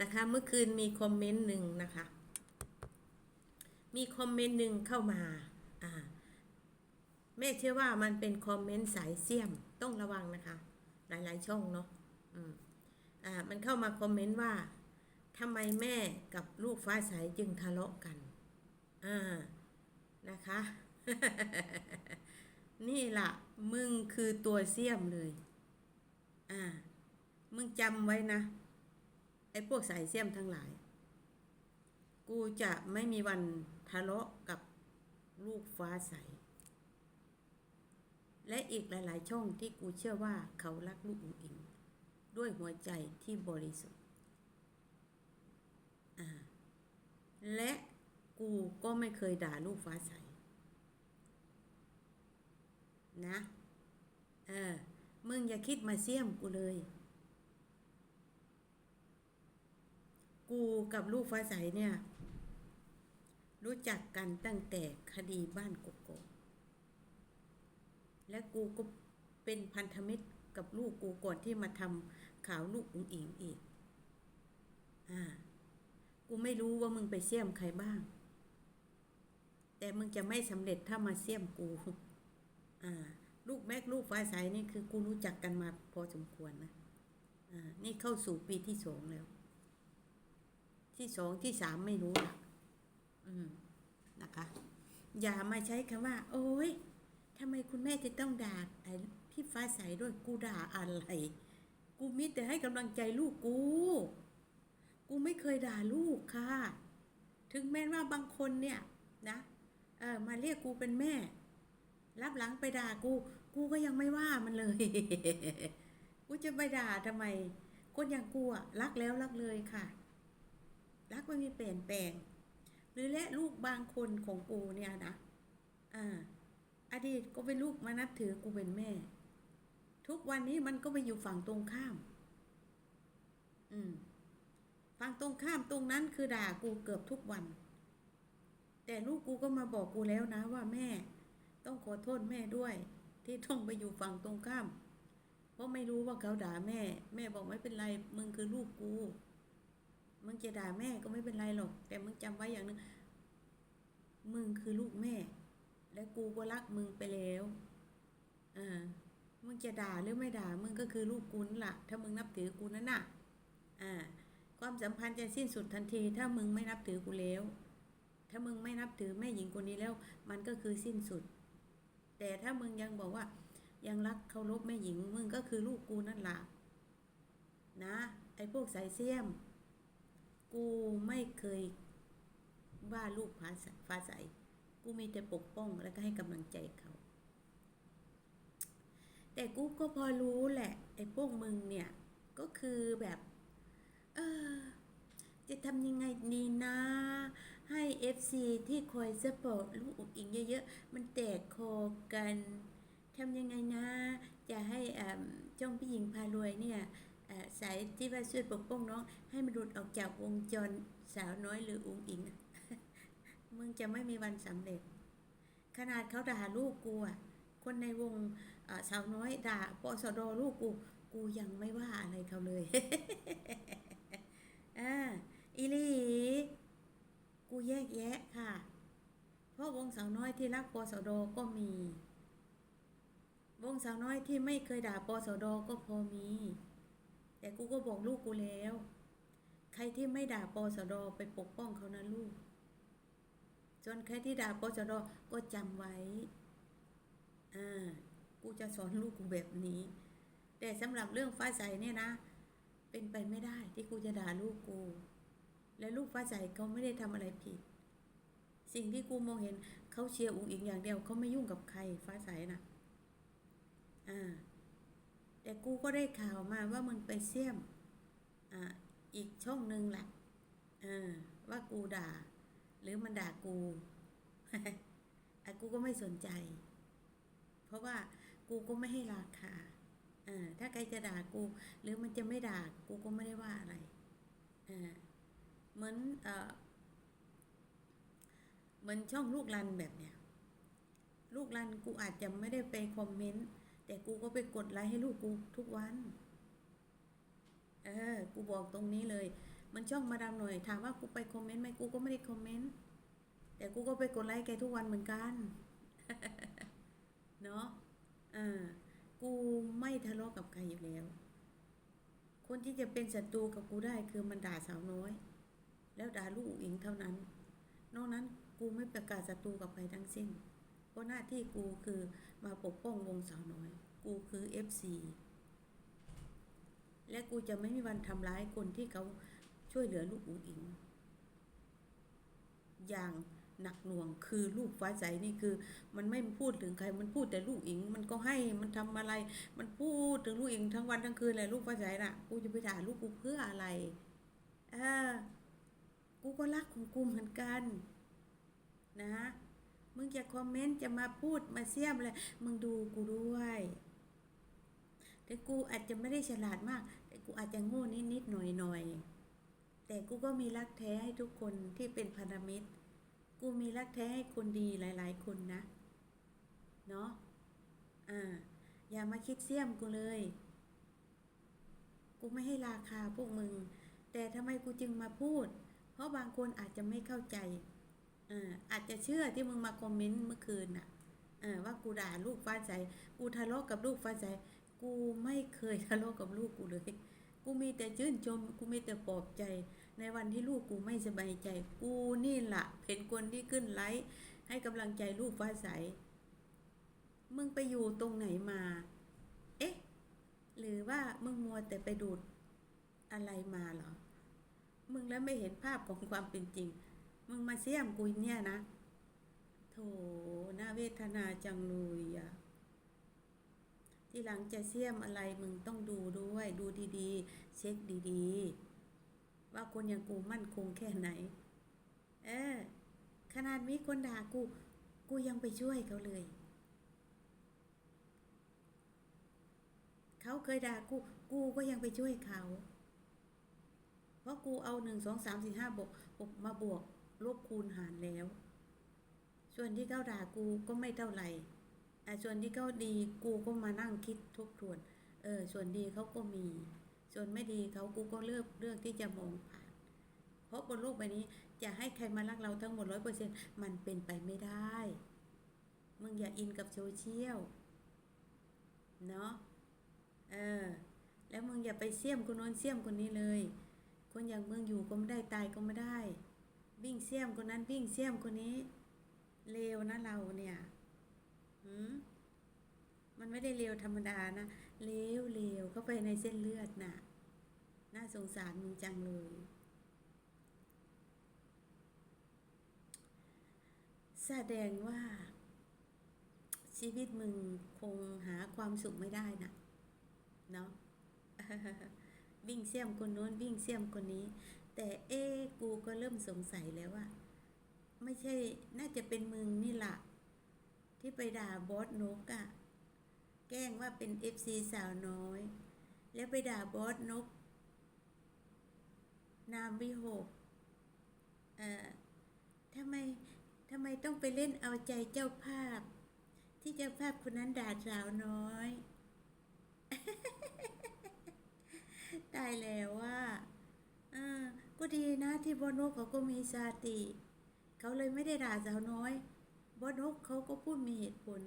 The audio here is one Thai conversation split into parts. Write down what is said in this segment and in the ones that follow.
นะคะ เมื่อคืนมีคอมเมนต์หนึ่งนะคะ มีคอมเมนต์หนึ่งเข้ามาอ่าแม่เชื่อว่ามันเป็นคอมเมนต์สายเสี่ยมต้องระวังนะคะ หลายๆช่องเนาะอืมอ่ามันเข้ามาคอมเมนต์ว่าทำไมแม่กับลูกฟ้าใสจึงทะเลาะกัน อ่า นะคะ นี่ละมึงคือตัวเสี่ยมเลย อ่า มึงจำไว้นะ ไอ้พวกสายเสี่ยมทั้งหลาย กูจะไม่มีวันทะเลาะกับลูกฟ้าใส และอีกหลาย ๆ ช่องที่กูเชื่อว่าเขารักลูกอุ๋งอิง ด้วยหัวใจที่บริสุทธิ์ และกูก็ไม่เคยด่าลูกฟ้าใส นะ เออ มึงอย่าคิดมาเสี่ยมกูเลย กูกับลูกฟ้าใสเนี่ย รู้จักกันตั้งแต่คดีบ้านกกอกและกูก็เป็นพันธมิตรกับลูกกูก่อนที่มาทำข่าวลูกอุ๋งอิงอีก อ่า กูไม่รู้ว่ามึงไปเสี่ยมใครบ้าง แต่มึงจะไม่สำเร็จถ้ามาเสี่ยมกู อ่า ลูกแม็กลูกฟ้าใสนี่คือกูรู้จักกันมาพอสมควรนะ อ่า นี่เข้าสู่ปีที่สองแล้ว ที่สองที่สามไม่รู้ละอืมนะคะ อย่ามาใช้คำว่า โอ้ยทำไมคุณแม่จะต้องด่าไอ้พี่ฟ้าใสด้วยกูด่าอะไร กูมิแต่ให้กำลังใจลูกกู กูไม่เคยด่าลูกค่ะ ถึงแม้ว่าบางคนเนี่ยนะเออมาเรียกกูเป็นแม่ รับหลังไปด่ากู กูก็ยังไม่ว่ามันเลย กูจะไปด่าทำไม คนอย่างกูอะรักแล้วรักเลยค่ะ รักไม่มีเปลี่ยนแปลง หรือและลูกบางคนของกูเนี่ยนะอ่าอดีตก็เป็นลูกมานับถือกูเป็นแม่ ทุกวันนี้มันก็ไปอยู่ฝั่งตรงข้าม อืมฝั่งตรงข้ามตรงนั้นคือด่ากูเกือบทุกวัน แต่ลูกกูก็มาบอกกูแล้วนะว่าแม่ ต้องขอโทษแม่ด้วย ที่ต้องไปอยู่ฝั่งตรงข้าม เพราะไม่รู้ว่าเขาด่าแม่ แม่บอกไม่เป็นไร มึงคือลูกกู มึงจะด่าแม่ก็ไม่เป็นไรหรอก แต่มึงจำไว้อย่างหนึง มึงคือลูกแม่ และกูก็รักมึงไปแล้วอ่ามึงจะด่าหรือไม่ด่า มึงก็คือลูกกูนั่นแหละถ้ามึงนับถือกูนั่นน่ะ อ่า ความสัมพันธ์จะสิ้นสุดทันที ถ้ามึงไม่นับถือกูแล้ว ถ้ามึงไม่นับถือแม่หญิงคนนี้แล้ว มันก็คือสิ้นสุด แต่ถ้ามึงยังบอกว่า ยังรักเคารพแม่หญิง มึงก็คือลูกกูนั่นแหละนะ ไอ้พวกสายเสี้ยม ไม่เคยว่าลูกฟ้าใสาใกูมีแต่ปกป้องแล้วก็ให้กำลังใจเขา แต่กูก็พอรู้แหละไอ้พวกมึงเนี่ย ก็คือแบบ เออ จะทำยังไงดีนะ ให้ FC ที่คอยสปอร์ตลูกอุ๋งอิงเยอะๆ มันแตกคอกันทำยังไงนะ จะให้อ่าจ้องพี่หญิงพารวยเนี่ย สายที่ว่าช่วยปกป้องน้อง ให้มันหลุดออกจากวงจรสาวน้อยหรืออุ๋งอิง มึงจะไม่มีวันสำเร็จ ขนาดเขาด่าลูกกูอะคนในวงสาวน้อยด่าปสดลูกกู กูยังไม่ว่าอะไรเขาเลยอ่าอีลีกูแยกแยะค่ะ เพราะวงสาวน้อยที่รักปสดก็มี วงสาวน้อยที่ไม่เคยด่าปสดก็พอมี แต่กูก็บอกลูกกูแล้ว ใครที่ไม่ด่าปสดไปปกป้องเขานะลูกส่วนใครที่ด่าปสดก็จำไว้ อ่า กูจะสอนลูกกูแบบนี้ แต่สำหรับเรื่องฟ้าใสเนี่ยนะ เป็นไปไม่ได้ที่กูจะด่าลูกกู และลูกฟ้าใสเขาไม่ได้ทำอะไรผิด สิ่งที่กูมองเห็นเขาเชียร์อุ๋งอิงอย่างเดียวเขาไม่ยุ่งกับใครฟ้าใสนะอ่า แต่กูก็ได้ข่าวมาว่ามึงไปเสี่ยมอ่าอีกช่องหนึ่งแหละอ่าว่ากูด่า หรือมันด่ากูอะกูก็ไม่สนใจ เพราะว่ากูก็ไม่ให้ราคาอ่าถ้าใครจะด่ากู หรือมันจะไม่ด่ากูก็ไม่ได้ว่าอะไรอ่าเหมือนเอ่อเหมือนช่องลูกรันแบบเนี้ยลูกรันกูอาจจะไม่ได้ไปคอมเมนต์ แต่กูก็ไปกดไลค์ให้ลูกกูทุกวัน เออ กูบอกตรงนี้เลย มันช่องมาดามหน่อย ถามว่ากูไปคอมเมนต์ไหมกูก็ไม่ได้คอมเมนต์ แต่กูก็ไปกดไลค์แกทุกวันเหมือนกัน เนาะเออ กูไม่ทะเลาะกับใครอยู่แล้ว คนที่จะเป็นศัตรูกับกูได้คือมันด่าสาวน้อย แล้วด่าลูกอิงเท่านั้น นอกนั้นกูไม่ประกาศศัตรูกับใครทั้งสิ้น ราะหน้าที่กูคือมาปกป้องวงสาวน้อย กูคือ FC และกูจะไม่มีวันทำร้ายคนที่เขาช่วยเหลือลูกอุ๋งอิง อย่างหนักหน่วงคือลูกฟ้าใสนี่คือ มันไม่พูดถึงใครมันพูดแต่ลูกอิง มันก็ให้มันทำอะไร มันพูดถึงลูกอิงทั้งวันทั้งคืนเลยลูกฟ้าใสน่ะกูจะไปด่าลูกกูเพื่ออะไรเออกูก็รักของกูเหมือนกัน นะ มึงจะคอมเมนต์จะมาพูดมาเสียมอะไรมึงดูกูด้วยแต่กูอาจจะไม่ได้ฉลาดมาก แต่กูอาจจะโง่นิดนิดหน่อยหน่อยแต่กูก็มีรักแท้ให้ทุกคนที่เป็นพันธมิตร กูมีรักแท้ให้คนดีหลาย ๆ คนนะ เนาะอ่า อย่ามาคิดเสียมกูเลย กูไม่ให้ราคาพวกมึง แต่ทำไมกูจึงมาพูด เพราะบางคนอาจจะไม่เข้าใจ เอออาจจะเชื่อที่มึงมาคอมเมนต์เมื่อคืนน่ะเออว่ากูด่าลูกฟ้าใสกูทะเลาะกับลูกฟ้าใสกูไม่เคยทะเลาะกับลูกกูเลย กูมีแต่ชื่นชม กูมีแต่ปลอบใจ ในวันที่ลูกกูไม่สบายใจ กูนี่แหละเป็นคนที่ขึ้นไลฟ์ให้กำลังใจลูกฟ้าใส มึงไปอยู่ตรงไหนมา เอ๊ะ หรือว่ามึงมัวแต่ไปดูดอะไรมาเหรอ มึงแล้วไม่เห็นภาพของความเป็นจริง มึงมาเสี่ยมกูเนี่ยนะ โถน่าเวทนาจังเลยอะที่หลังจะเสี่ยมอะไรมึงต้องดูด้วย ดูดีๆ เช็คดีๆ ว่าคนอย่างกูมั่นคงแค่ไหน เออ ขนาดมีคนด่ากู กูยังไปช่วยเขาเลย เขาเคยด่ากู กูก็ยังไปช่วยเขา เพราะกูเอาหนึ่งสองสามสี่ห้าบวกบวกมาบวก ลบคูณหารแล้ว ส่วนที่เขาด่ากูก็ไม่เท่าไหร่อ่ส่วนที่เขาดีกูก็มานั่งคิดทบทวน เออ ส่วนดีเขาก็มี ส่วนไม่ดีเขากูก็เลือกเลือกที่จะมองผ่าน เพราะบนโลกใบนี้จะให้ใครมารักเราทั้งหมดร้อยเปอร์เซ็นมันเป็นไปไม่ได้ มึงอย่าอินกับโซเชียล เนาะ เออ แล้วมึงอย่าไปเสี่ยมคนโน้นเสี่ยมคนนี้เลย คนอย่างมึงอยู่ก็ไม่ได้ตายก็ไม่ได้ วิ่งเสี่ยมคนนั้นวิ่งเสี่ยมคนนี้เลวนะเราเนี่ยหืมมันไม่ได้เลวธรรมดานะเลวเลวเข้าไปในเส้นเลือดน่ะ น่าสงสารมึงจังเลย แสดงว่า ชีวิตมึงคงหาความสุขไม่ได้น่ะ เนาะวิ่งเสี่ยมคนโน้นวิ่งเสี่ยมคนนี้ แต่เอ๊กูก็เริ่มสงสัยแล้วว่า ไม่ใช่น่าจะเป็นมึงนี่แหละที่ไปด่าบอสนกอะแกล้งว่าเป็นเอฟซีสาวน้อย แล้วไปด่าบอสนก นามวิหกเอ่อทำไมทำไมต้องไปเล่นเอาใจเจ้าภาพ ที่เจ้าภาพคนนั้นด่าสาวน้อย ตายแล้วว่า ดีนะที่บอนกเขาก็มีสติ เขาเลยไม่ได้ด่าสาวน้อย บอนกเขาก็พูดมีเหตุผล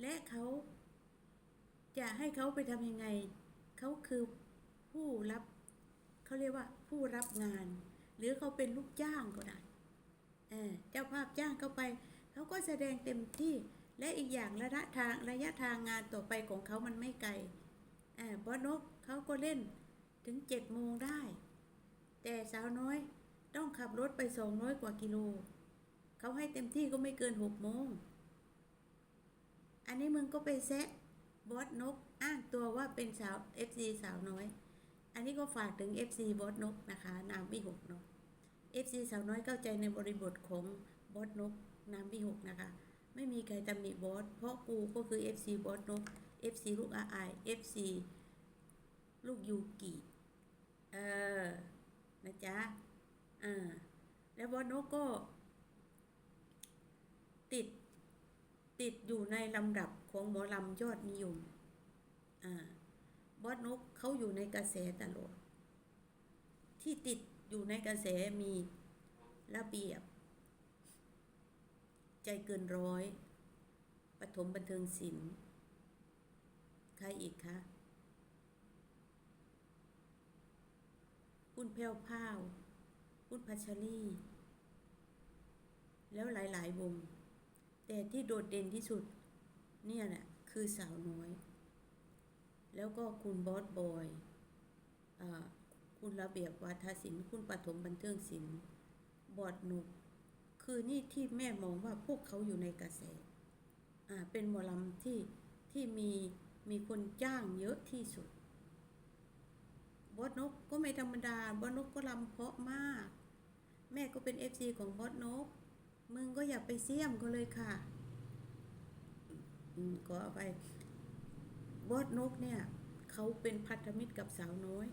และเขาจะให้เขาไปทำยังไง เขาคือผู้รับเขาเรียกว่าผู้รับงาน หรือเขาเป็นลูกจ้างก็ได้เออเจ้าภาพจ้างเขาไป เขาก็แสดงเต็มที่และอีกอย่างระยะทางระยะทางงานต่อไปของเขามันไม่ไกลอ่าบอนกเขาก็เล่นถึงเจ็ดโมงได้ แต่สาวน้อยต้องขับรถไปสองร้อยกว่ากิโล เขาให้เต็มที่ก็ไม่เกินหกโมง อันนี้มึงก็ไปแซะบอสนกอ้างตัวว่าเป็นสาว FC สาวน้อย อันนี้ก็ฝากถึง FC บอสนกนะคะ นามวิหกเนาะ FC สาวน้อยเข้าใจในบริบทของบอสนก นามวิหกนะคะ ไม่มีใครตำหนิบอสเพราะกูก็คือ FC บอสนก FC ลูกอาไอ FC ลูกยูกิ เออ นะจ๊ะอ่าแล้วบอสนกก็ ติดติดอยู่ในลำดับของหมอลำยอดนิยม อ่า บอสนกเขาอยู่ในกระแสตลอด ที่ติดอยู่ในกระแสมีระเบียบ ใจเกินร้อย ปฐมบันเทิงศิลป์ ใครอีกคะ คุณแพรวพราวคุณพัชรีแล้วหลาย ๆ วง แต่ที่โดดเด่นที่สุด เนี่ยแหละคือสาวน้อย แล้วก็คุณบอสบอยอาคุณระเบียบวาทศิลป์คุณปฐมบันเทิงศิลป์บอดหนุกคือนี่ที่แม่มองว่าพวกเขาอยู่ในกระแสอ่าเป็นหมอลำที่ที่มีมีคนจ้างเยอะที่สุด บอสนกก็ไม่ธรรมดาบอสนกก็ลำเพาะมาก แม่ก็เป็นเอฟซีของบอสนก มึงก็อย่าไปเสี่ยมเขาเลยค่ะก็เอาไปบอสนกเนี่ยเขาเป็นพันธมิตรกับสาวน้อย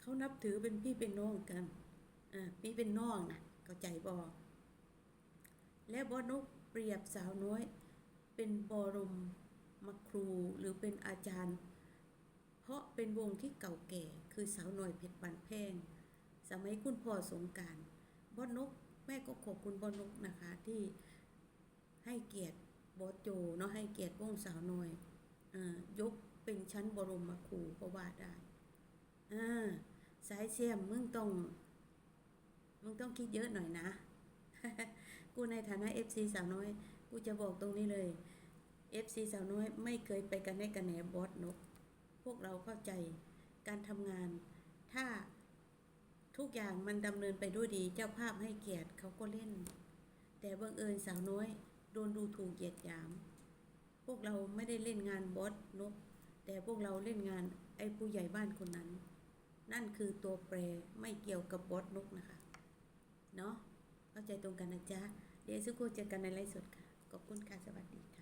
เขานับถือเป็นพี่เป็นน้องกันอ่าพี่เป็นน้องนะเข้าใจบอและบอสนกเปรียบสาวน้อย เป็นบรมมาครูหรือเป็นอาจารย์ เพราะเป็นวงที่เก่าแก่คือสาวน้อยเพชรบันแพงสมัยคุณพ่อสงการบอสนกแม่ก็ขอบคุณบอสนกนะคะที่ให้เกียรติบอสโจเนาะให้เกียรติวงสาวน้อยอยกเป็นชั้นบรมครูก็ว่าได้อสายเสียมมึงต้องมึงต้องคิดเยอะหน่อยนะ กูในฐานะ FC สาวน้อย กูจะบอกตรงนี้เลย FC สาวน้อยไม่เคยไปกันในกันแหนบอสนก พวกเราเข้าใจการทำงาน ถ้าทุกอย่างมันดำเนินไปด้วยดีเจ้าภาพให้เกียรติเขาก็เล่น แต่บังเอิญสาวน้อยโดนดูถูกเหยียดหยาม พวกเราไม่ได้เล่นงานบอสนก แต่พวกเราเล่นงานไอ้ผู้ใหญ่บ้านคนนั้น นั่นคือตัวแปรไม่เกี่ยวกับบอสนกนะคะเนาะเข้าใจตรงกันนะจ๊ะเดี๋ยวสักครู่เจอกันในไลฟ์สดค่ะขอบคุณค่ะสวัสดีค่ะ